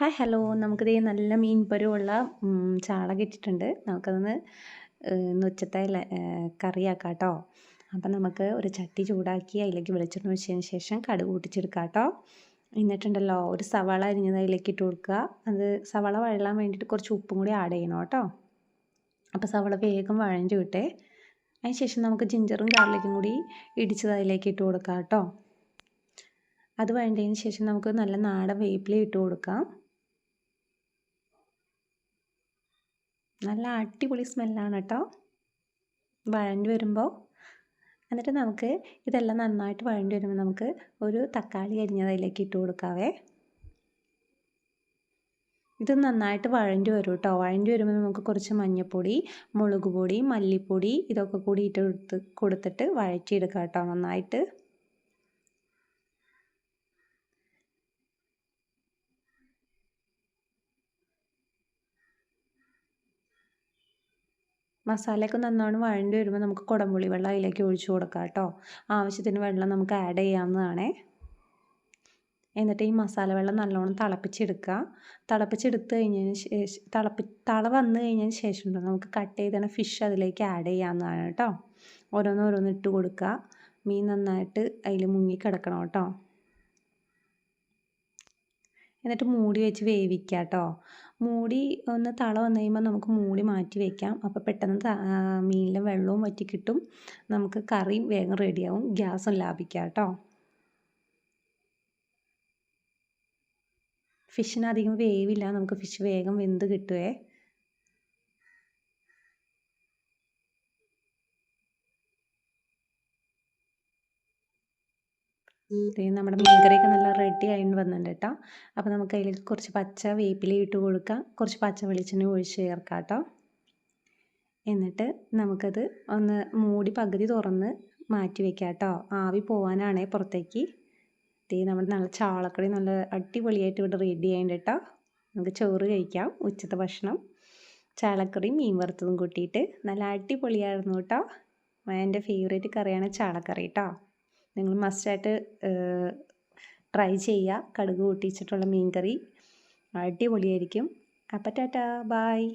Hi hello. നമുക്കിത് നല്ല മീൻ പരുവുള്ള ചാള കിട്ടിയിട്ടുണ്ട്. നമുക്കതൊന്ന് ഇന്ന് ഉച്ചത്തെ കറിയാക്കാം കേട്ടോ അപ്പം നമുക്ക് ഒരു ചട്ടി ചൂടാക്കി അതിലേക്ക് വെളിച്ചെണ്ണ ഒഴിച്ചതിന് ശേഷം കടുക് കൂട്ടിച്ചെടുക്കാം കേട്ടോ എന്നിട്ടുണ്ടല്ലോ ഒരു സവാള അരിഞ്ഞത് അതിലേക്ക് ഇട്ട് കൊടുക്കുക. അത് സവാള വഴലാൻ വേണ്ടിയിട്ട് കുറച്ച് ഉപ്പും കൂടി ആഡ് ചെയ്യണം കേട്ടോ. അപ്പോൾ സവാള വേഗം വഴഞ്ഞു വിട്ടേ അതിന് ശേഷം നമുക്ക് ജിഞ്ചറും ഗാർലിക്കും കൂടി ഇടിച്ചത് അതിലേക്ക് ഇട്ട് കൊടുക്കാം കേട്ടോ. അത് വഴണ്ടതിന് ശേഷം നമുക്ക് നല്ല നാടൻ വേപ്പില ഇട്ട് കൊടുക്കാം. നല്ല അടിപൊളി സ്മെല്ലാണ് കേട്ടോ വഴഞ്ഞു വരുമ്പോൾ എന്നിട്ട് നമുക്ക് ഇതെല്ലാം നന്നായിട്ട് വഴണ്ടി വരുമ്പോൾ നമുക്ക് ഒരു തക്കാളി അരിഞ്ഞത് അതിലേക്ക് ഇട്ട് കൊടുക്കാവേ. ഇത് നന്നായിട്ട് വഴണ്ടി വരും കേട്ടോ വഴണ്ടി വരുമ്പോൾ നമുക്ക് കുറച്ച് മഞ്ഞൾപ്പൊടി മുളക് പൊടി മല്ലിപ്പൊടി ഇതൊക്കെ കൂടി ഇട്ട് കൊടുത്ത് കൊടുത്തിട്ട് വഴറ്റിയെടുക്കാം കേട്ടോ നന്നായിട്ട്. മസാലയൊക്കെ നല്ലോണം വഴണ്ടി വരുമ്പോൾ നമുക്ക് കുടംപുളി വെള്ളം അതിലേക്ക് ഒഴിച്ചു കൊടുക്കാം കേട്ടോ. ആവശ്യത്തിന് വെള്ളം നമുക്ക് ആഡ് ചെയ്യാവുന്നതാണേ. എന്നിട്ട് ഈ മസാല വെള്ളം നല്ലോണം തിളപ്പിച്ചെടുക്കുക. തിളപ്പിച്ചെടുത്ത് കഴിഞ്ഞതിന് ശേഷം തിളപ്പി തള വന്നു കഴിഞ്ഞതിന് ശേഷം നമുക്ക് കട്ട് ചെയ്തണ ഫിഷ് അതിലേക്ക് ആഡ് ചെയ്യാവുന്നതാണ് കേട്ടോ. ഓരോന്നോരോന്ന് ഇട്ട് കൊടുക്കുക. മീൻ നന്നായിട്ട് അതിൽ മുങ്ങി കിടക്കണം കേട്ടോ. എന്നിട്ട് മൂടി വെച്ച് വേവിക്കുക കേട്ടോ മൂടി ഒന്ന് തള വന്നു കഴിയുമ്പോൾ നമുക്ക് മൂടി മാറ്റി വെക്കാം. അപ്പോൾ പെട്ടെന്ന് മീനിലെ വെള്ളവും വറ്റി കിട്ടും. നമുക്ക് കറിയും വേഗം റെഡിയാവും. ഗ്യാസും ലാഭിക്കാം കേട്ടോ ഫിഷിന് അധികം വേവില്ല. നമുക്ക് ഫിഷ് വേഗം വെന്ത് കിട്ടുവേ. നമ്മുടെ മീൻകറിയൊക്കെ നല്ല റെഡി ആയിട്ട് വന്നിട്ടുണ്ട് കേട്ടോ അപ്പോൾ നമുക്ക് അതിലേക്ക് കുറച്ച് പച്ച വേപ്പില ഇട്ട് കൊടുക്കാം. കുറച്ച് പച്ച വെളിച്ചെണ്ണ ഒഴിച്ച് ചേർക്കാം കേട്ടോ എന്നിട്ട് നമുക്കത് ഒന്ന് മൂടി പകുതി തുറന്ന് മാറ്റി വെക്കാം കേട്ടോ ആവി പോകാനാണേ പുറത്തേക്ക്. തീ നമ്മുടെ നല്ല ചാളക്കടി നല്ല അടിപൊളിയായിട്ട് ഇവിടെ റെഡി ആയിട്ടുണ്ട് കേട്ടോ നമുക്ക് ചോറ് കഴിക്കാം ഉച്ചത്തെ ഭക്ഷണം. ചാളക്കറിയും മീൻ വറുത്തതും കൂട്ടിയിട്ട്. നല്ല അടിപൊളിയായിരുന്നു കേട്ടോ എന്റെ ഫേവറേറ്റ് കറിയാണ് ചാളക്കറി കേട്ടോ നിങ്ങൾ മസ്റ്റായിട്ട് ട്രൈ ചെയ്യുക. കടുക് പൊട്ടിച്ചിട്ടുള്ള മീൻ കറി അടിപൊളിയായിരിക്കും. അപ്പം ടാറ്റാ. ബായ്.